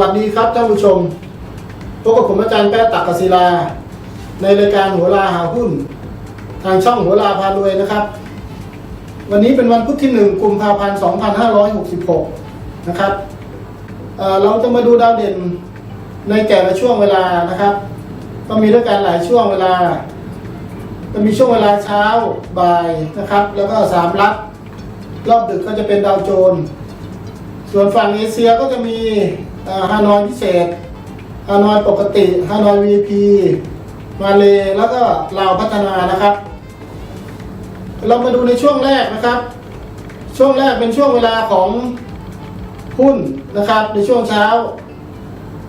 วัสดีครับท่านผู้ชม พบกับผมอาจารย์แป๊ะตักกศิลา ในรายการหัวลาหาหุ้น ทางช่องหัวลาพารวยนะครับ วันนี้เป็นวันพุธที่1กุมภาพันธ์2566 นะครับเเราจะมาดูดาวเด่นในแต่ละช่วงเวลานะครับ ก็มีด้วยกันหลายช่วงเวลาจะมีช่วงเวลาเช้าบ่ายนะครับ แล้วก็สามลัดรอบดึกก็จะเป็นดาวโจนส์ ส่วนฝั่งเอเชียก็จะมีฮานอยพิเศษฮานอยปกติฮานอยวีพีมาเลแล้วก็ลาวพัฒนานะครับ เรามาดูในช่วงแรกนะครับ ช่วงแรกเป็นช่วงเวลาของหุ้นนะครับ ในช่วงเช้า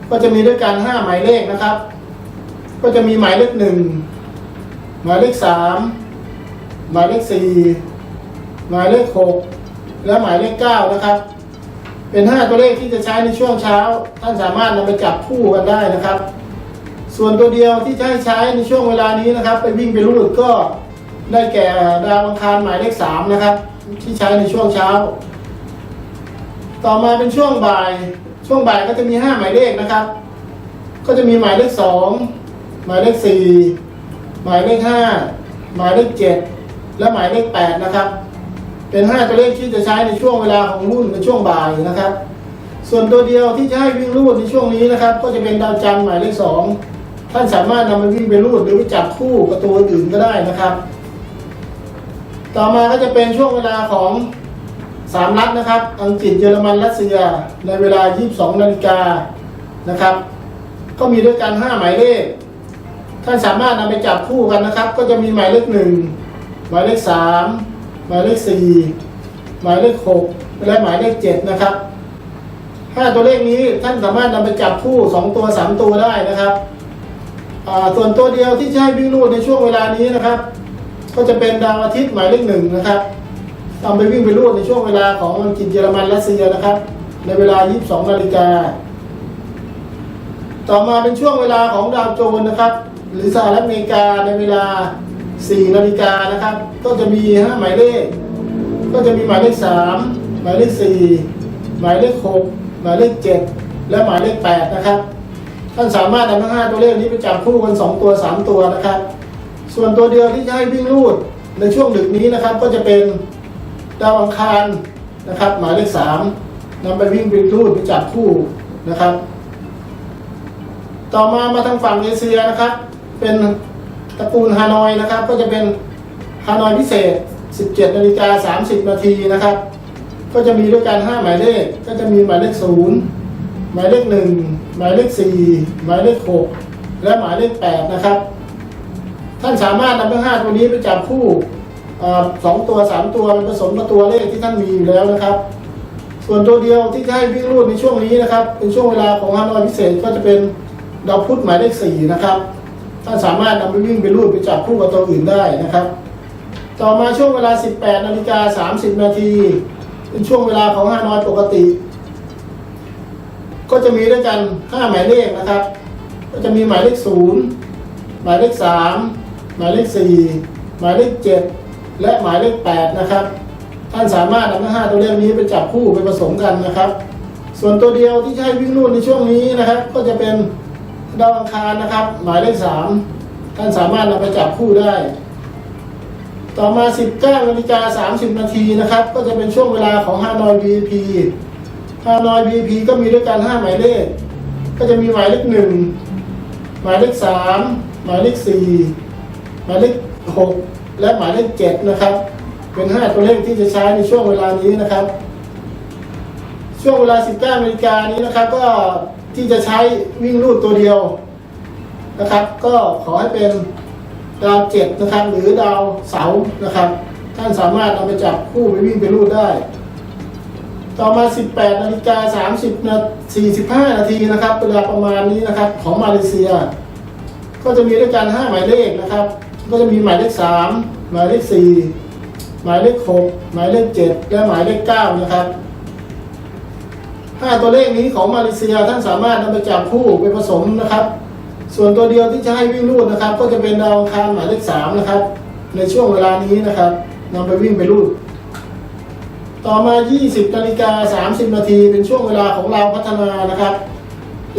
ก็จะมีด้วยกันห้าหมายเลขนะครับ ก็จะมีหมายเลขหนึ่งหมายเลขสามหมายเลขสี่หมายเลขหกและหมายเลขเก้านะครับ เป็นห้าตัวเลขที่จะใช้ในช่วงเช้า ท่านสามารถนำไปจับคู่กันได้นะครับ ส่วนตัวเดียวที่จะให้ใช้ในช่วงเวลานี้นะครับ ไปวิ่งไปรูดก็ได้แก่ดาวอังคารหมายเลขสามนะครับ ที่ใช้ในช่วงเช้า ต่อมาเป็นช่วงบ่าย ช่วงบ่ายก็จะมีห้าหมายเลขนะครับ ก็จะมีหมายเลขสองหมายเลขสี่หมายเลขห้าหมายเลขเจ็ดและหมายเลขแปดนะครับ เป็นห้าตัวเลขที่จะใช้ในช่วงเวลาของรุ่นในช่วงบ่ายนะครับ ส่วนตัวเดียวที่จะให้วิ่งรูดในช่วงนี้นะครับ ก็จะเป็นดาวจันทร์หมายเลขสองท่านสามารถนำไปวิ่งไปรูดหรือไปจับคู่กับตัวอื่นก็ได้นะครับ ต่อมาก็จะเป็นช่วงเวลาของสามนัดนะครับ อังกฤษเยอรมันรัสเซียในเวลา 22นาฬิกานะครับ ก็มีด้วยกัน 5 หมายเลข ท่านสามารถนำไปจับคู่กันนะครับ ก็จะมีหมายเลขหนึ่งหมายเลขสาม หมายเลขสี่หมายเลขหกและหมายเลขเจ็ดนะครับห้าตัวเลขนี้ท่านสามารถนำไปจับคู่สองตัวสามตัวได้นะครับส่วนตัวเดียวที่จะให้วิ่งรูดในช่วงเวลานี้นะครับ ก็จะเป็นดาวอาทิตย์หมายเลขหนึ่งนะครับนำไปวิ่งไปรูดในช่วงเวลาของอังกฤษเยอรมันรัสเซียนะครับ ในเวลา 22นาฬิกาต่อมาเป็นช่วงเวลาของดาวโจนนะครับ หรือสหรัฐอเมริกาในเวลา 4นาฬิกานะครับ ก็จะมี5หมายเลข ก็จะมีหมายเลข 3 หมายเลข 4 หมายเลข 6 หมายเลข 7 และหมายเลข 8 นะครับ ท่านสามารถนำทั้ง 5 ตัวเลขนี้ไปจับคู่กัน 2 ตัว 3 ตัวนะครับ ส่วนตัวเดียวที่จะให้วิ่งรูดในช่วงดึกนี้นะครับ ก็จะเป็นดาวอังคารนะครับ หมายเลข 3นำไปวิ่งไปรูดไปจับคู่นะครับ ต่อมามาทางฝั่งเอเชียนะครับ เป็น ตระกูลฮานอยนะครับ ก็จะเป็นฮานอยพิเศษ 17นาฬิกา30 นาทีนะครับ ก็จะมีด้วยกัน 5 หมายเลข ก็จะมีหมายเลข 0 หมายเลข 1 หมายเลข 4 หมายเลข 6 และหมายเลข 8 นะครับ ท่านสามารถนำทั้ง5ตัวนี้ไปจับคู่เอ่อสองตัว3ตัวผสมกับตัวเลขที่ท่านมีอยู่แล้วนะครับ ส่วนตัวเดียวที่จะให้วิ่งรูดในช่วงนี้นะครับ เป็นช่วงเวลาของฮานอยพิเศษก็จะเป็นดาวพุธหมายเลขสี่นะครับ ท่านสามารถนำไปวิ่งไปรูดไปจับคู่กับตัวอื่นได้นะครับ ต่อมาช่วงเวลา 18นาฬิกา30 นาทีเป็นช่วงเวลาของฮานอยปกติ ก็จะมีด้วยกัน 5 หมายเลขนะครับ ก็จะมีหมายเลข 0 หมายเลข 3 หมายเลข 4 หมายเลข 7 และหมายเลข 8 นะครับ ท่านสามารถนำทั้งห้าตัวเลขนี้ไปจับคู่ไปผสมกันนะครับ ส่วนตัวเดียวที่ให้วิ่งรูดในช่วงนี้นะครับ ก็จะเป็น ดาวอังคารนะครับ หมายเลขสามท่านสามารถนำไปจับคู่ได้ ต่อมา 19นาฬิกา30 นาทีนะครับ ก็จะเป็นช่วงเวลาของฮานอย VIP ฮานอย VIP ก็มีด้วยกัน5หมายเลข ก็จะมีหมายเลขหนึ่งหมายเลขสามหมายเลขสี่หมายเลขหกและหมายเลขเจ็ดนะครับ เป็นห้าตัวเลขที่จะใช้ในช่วงเวลานี้นะครับ ช่วงเวลา 19นาฬิกานี้นะครับ ก็ ที่จะใช้วิ่งรูดตัวเดียวนะครับ ก็ขอให้เป็นดาวเจ็ดนะครับ หรือดาวเสานะครับ ท่านสามารถเอาไปจับคู่ไปวิ่งไปรูดได้ ต่อมา 18นาฬิกา30นา45 นาทีนะครับเวลาประมาณนี้นะครับ ของมาเลเซีย ก็จะมีด้วยกัน5หมายเลขนะครับ ก็จะมีหมายเลข 3 หมายเลข 4 หมายเลข 6 หมายเลข 7 และหมายเลข 9 นะครับ 5 ตัวเลขนี้ของมาเลเซียท่านสามารถนำไปจับคู่ไปผสมนะครับ ส่วนตัวเดียวที่จะให้วิ่งรูดนะครับ ก็จะเป็นดาวังคารหมายเลข3นะครับ ในช่วงเวลานี้นะครับนำไปวิ่งไปรูด ต่อมา 20นาฬิกา30 นาทีเป็นช่วงเวลาของเราพัฒนานะครับ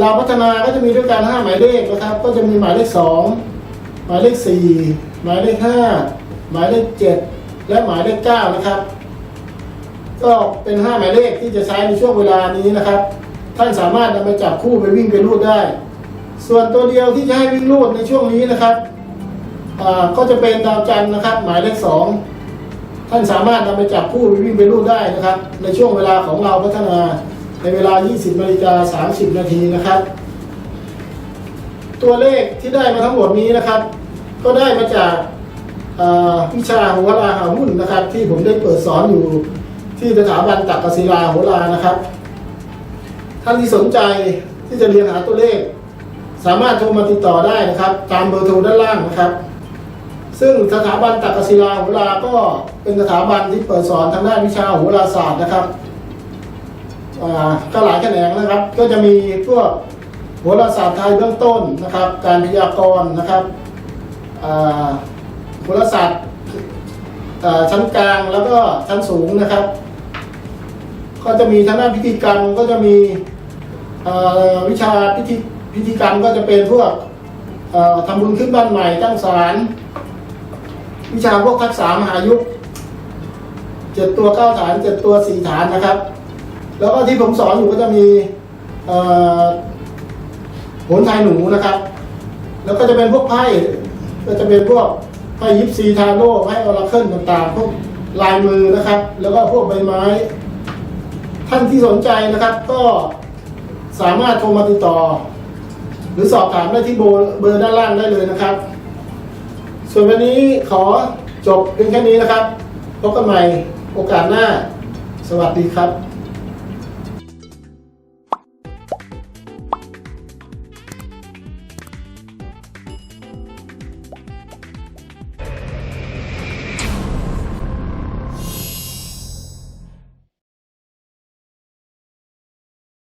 เราพัฒนาก็จะมีด้วยกันห้าหมายเลขนะครับ ก็จะมีหมายเลขสองหมายเลขสี่หมายเลขห้าหมายเลขเจ็ดและหมายเลขเก้านะครับ ก็เป็นห้าหมายเลขที่จะใช้ในช่วงเวลานี้นะครับ ท่านสามารถนำไปจับคู่ไปวิ่งไปรูดได้ ส่วนตัวเดียวที่จะให้วิ่งรูดในช่วงนี้นะครับก็จะเป็นดาวจันทร์นะครับ หมายเลขสองท่านสามารถนำไปจับคู่ไปวิ่งไปรูดได้นะครับ ในช่วงเวลาของเราพัฒนาในเวลา 20นาฬิกา30 นาทีนะครับ ตัวเลขที่ได้มาทั้งหมดนี้นะครับ ก็ได้มาจากวิชาโหราหาหุ้นนะครับ ที่ผมได้เปิดสอนอยู่ ที่สถาบันตักกศิลาโหรานะครับ ท่านที่สนใจที่จะเรียนหาตัวเลข สามารถโทรมาติดต่อได้นะครับ ตามเบอร์โทรด้านล่างนะครับ ซึ่งสถาบันตักกศิลาโหราก็เป็นสถาบันที่เปิดสอนทางด้านวิชาโหราศาสตร์นะครับก็หลายแขนงนะครับ ก็จะมีพวกโหราศาสตร์ไทยเบื้องต้นนะครับ การพยากรณ์นะครับโหราศาสตร์ชั้นกลางแล้วก็ชั้นสูงนะครับ ก็จะมีทางด้านพิธีกรรมก็จะมีวิชาพิธีพิธีกรรมก็จะเป็นพวกทำบุญขึ้นบ้านใหม่ตั้งศาลวิชาพวกทักษะมหายุคเจ็ดตัวเก้าฐานเจ็ดตัวสี่ฐานนะครับ แล้วก็ที่ผมสอนอยู่ก็จะมีโหนไทยหนูนะครับ แล้วก็จะเป็นพวกไพ่ก็จะเป็นพวกไพ่ยิปซีทาโร่ไพ่ออราเคิลต่างๆพวกลายมือนะครับ แล้วก็พวกใบไม้ ท่านที่สนใจนะครับก็สามารถโทรมาติดต่อ หรือสอบถามได้ที่เบอร์เบอร์ด้านล่างได้เลยนะครับ ส่วนวันนี้ขอจบเพียงแค่นี้นะครับพบกันใหม่โอกาสหน้า สวัสดีครับ